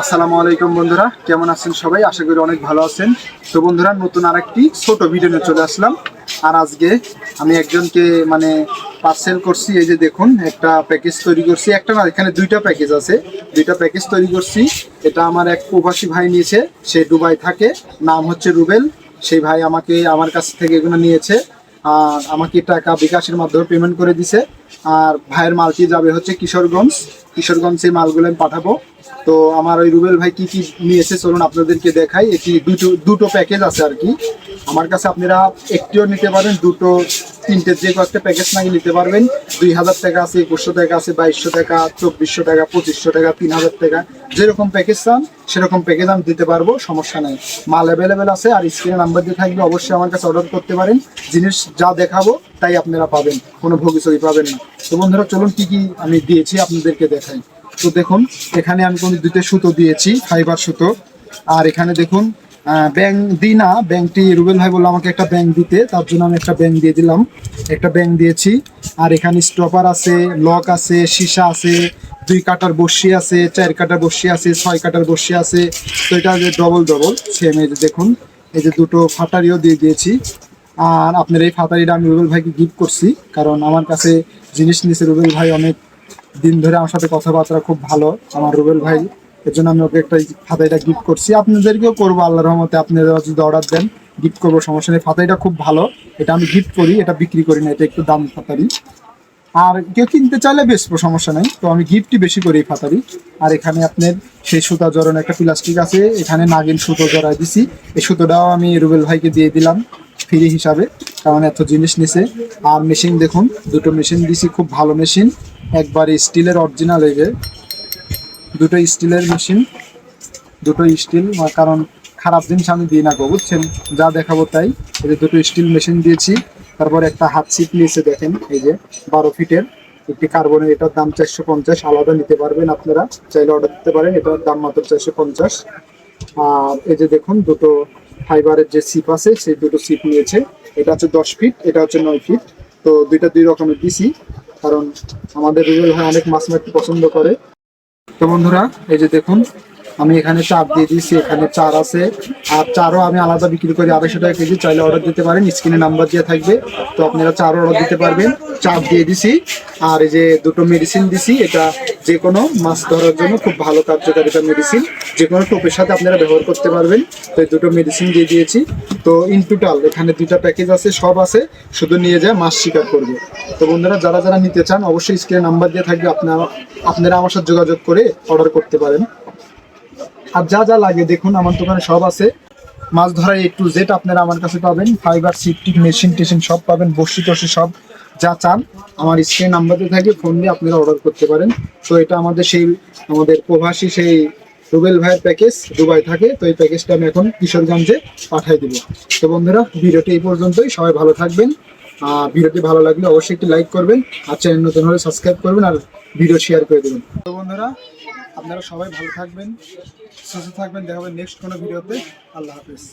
আসসালামু আলাইকুম বন্ধুরা, কেমন আছেন সবাই? আশা করি অনেক ভালো আছেন। তো বন্ধুরা, নতুন আরেকটি ছোট ভিডিও নিয়ে চলে আসলাম। আর আজকে আমি একজনকে মানে পার্সেল করছি। এই যে দেখুন, একটা প্যাকেজ তৈরি করছি। একটা না, এখানে দুইটা প্যাকেজ আছে। দুইটা প্যাকেজ তৈরি করছি। এটা আমার এক প্রবাসী ভাই নিয়েছে। সে দুবাই থাকে। নাম হচ্ছে রুবেল। সেই ভাই আমাকে আমার কাছ থেকে এগুলো নিয়েছে। আমাকে টাকা বিকাশের মাধ্যমে পেমেন্ট করে দিছে। আর ভাইয়ের মালটি যাবে হচ্ছে কিশোরগঞ্জ। কিশোরগঞ্জ সেই মালগুলো আমি পাঠাবো। তো আমার ওই রুবেল ভাই কি কি নিয়েছে চলুন আপনাদেরকে দেখাই। এটি দুটো দুটো প্যাকেজ আছে আর কি। আমার কাছে আপনারা একটিও নিতে পারেন, দুটো তিনটে যে কয়েকটা প্যাকেজ নাকি নিতে পারবেন, দুই হাজার টাকা আছে, একুশশো টাকা আছে, বাইশশো টাকা, চব্বিশশো টাকা, পঁচিশশো টাকা, তিন হাজার টাকা। যেরকম প্যাকেজ চান, সেরকম প্যাকেজ আমি দিতে পারব, সমস্যা নেই। মাল অ্যাভেলেবেল আছে আর স্ক্রিনে নাম্বার দিয়ে থাকলে অবশ্যই আমার কাছে অর্ডার করতে পারেন। জিনিস যা দেখাবো, তাই আপনারা পাবেন, কোনো ভবিষ্যৎ পাবেন না। তো বন্ধুরা, চলুন কি কি আমি দিয়েছি আপনাদেরকে দেখাই। তো দেখুন, এখানে আমি কোনো দুটো সুতো দিয়েছি ফাইবার সুতো। আর এখানে দেখুন ব্যাং দিই না ব্যাংকটি রুবেল ভাই বলল আমাকে একটা ব্যাংক দিতে, তার জন্য আমি একটা ব্যাংক দিয়ে দিলাম। একটা ব্যাংক দিয়েছি। আর এখানে স্টপার আছে লক আছে, সীসা আছে, দুই কাটার বসি আছে, চার কাটার বসি আছে, ছয় কাটার বসি আছে। তো এটা যে ডবল ডবল সেম এই যে দেখুন, এই যে দুটো ফাটারিও দিয়ে দিয়েছি। আর আপনার এই ফাতারিটা আমি রুবেল ভাইকে গিফট করছি, কারণ আমার কাছে জিনিস নিয়েছে রুবেল ভাই অনেক দিন ধরে আমার সাথে কথাবার্তা খুব ভালো। আমার রুবেল ভাই এর জন্য আমি ওকে একটা ফাতাইটা গিফট করছি। আপনাদেরকেও করব আল্লাহ রহমতে। আপনারা যদি অর্ডার দেন গিফট করব, সমস্যা নেই। ফাতাইটা খুব ভালো। এটা আমি গিফট করি, এটা বিক্রি করি না, এটা একটু দাম ফাতারি। আর কেউ কিনতে চাইলে বেচবো, সমস্যা নাই। তো আমি গিফটই বেশি করি এই ফাতারি। আর এখানে আপনার সেই সুতা জড়ানো একটা প্লাস্টিক আছে। এখানে নাগিন সুতো জড়াই দিছি। এই সুতোটাও আমি রুবেল ভাইকে দিয়ে দিলাম ফ্রি হিসাবে। কারণ এত জিনিস নিছে। আর মেশিন দেখুন, দুটো মেশিন দিছি, খুব ভালো মেশিন একবার স্টিলের অরিজিনাল এই দুটো স্টিলের মেশিন দুটো স্টিল কারণ খারাপ জিনিস আমি দিই না গো, বুঝছেন? যা দেখাবো তাই। এই যে দুটো স্টিল মেশিন দিয়েছি, তারপর একটা হাত সিট নিয়েছে, দেখেন, এই যে বারো ফিটের। একটি কার্বনের এটার দাম চারশো পঞ্চাশ, আলাদা নিতে পারবেন আপনারা। চাইলে অর্ডার দিতে পারেন, এটার দাম মাত্র চারশো পঞ্চাশ। আর এই যে দেখুন, দুটো ফাইবারের যে সিপ আছে, সেই দুটো সিপ নিয়েছে। এটা হচ্ছে দশ ফিট এটা হচ্ছে নয় ফিট তো দুইটা দুই রকমের দিছি, কারণ আমাদের রুবেল ভাই অনেক মাছ মারতে পছন্দ করে। তো বন্ধুরা এই যে দেখুন আমি এখানে চাপ দিয়ে দিয়েছি, এখানে চার আছে। আর চারও আমি আলাদা বিক্রি করি, আড়াইশো টাকা কেজি, চাইলে অর্ডার দিতে পারেন, স্ক্রিনে নাম্বার দিয়ে থাকবে। তো আপনারা চারও অর্ডার দিতে পারবেন। চাপ দিয়ে দিছি। আর এই যে দুটো মেডিসিন দিছি, এটা যে কোনো মাছ ধরার জন্য খুব ভালো কার্যকারিতা মেডিসিন যে কোনো টোপের সাথে আপনারা ব্যবহার করতে পারবেন। তো এই দুটো মেডিসিন দিয়ে দিয়েছি। তো ইন টোটাল এখানে দুইটা প্যাকেজ আছে, সব আছে। শুধু নিয়ে যায়, মাছ শিকার করবে। তো বন্ধুরা, যারা যারা নিতে চান, অবশ্যই স্ক্রিনে নাম্বার দিয়ে থাকবে। আপনারা আপনারা আমার সাথে যোগাযোগ করে অর্ডার করতে পারেন। আর যা যা লাগে, দেখুন, আমার দোকানে সব আছে। মাছ ধরার এ টু জেড আপনারা আমার কাছে পাবেন। ফাইবার সিফটিক মেশিন টেশিন সব পাবেন, বসি টসি সব যা চান। আমার স্ক্রিন নাম্বারতে থাকে ফোন দিয়ে আপনারা অর্ডার করতে পারেন। তো এটা আমাদের সেই, আমাদের প্রবাসী সেই রুবেল ভাইয়ের প্যাকেজ, দুবাই থাকে। তো এই প্যাকেজটা আমি এখন কিশোরগঞ্জে পাঠিয়ে দিব। তো বন্ধুরা, ভিডিওটি এই পর্যন্তই। সবাই ভালো থাকবেন। আর ভিডিওটি ভালো লাগলে অবশ্যই একটি লাইক করবেন। আর চ্যানেল নতুন হলে সাবস্ক্রাইব করবেন আর ভিডিও শেয়ার করে দেবেন। তো বন্ধুরা আপনারা সবাই ভালো থাকবেন সুস্থ থাকবেন। দেখাবেন নেক্সট কোনো ভিডিওতে আল্লাহ হাফিজ।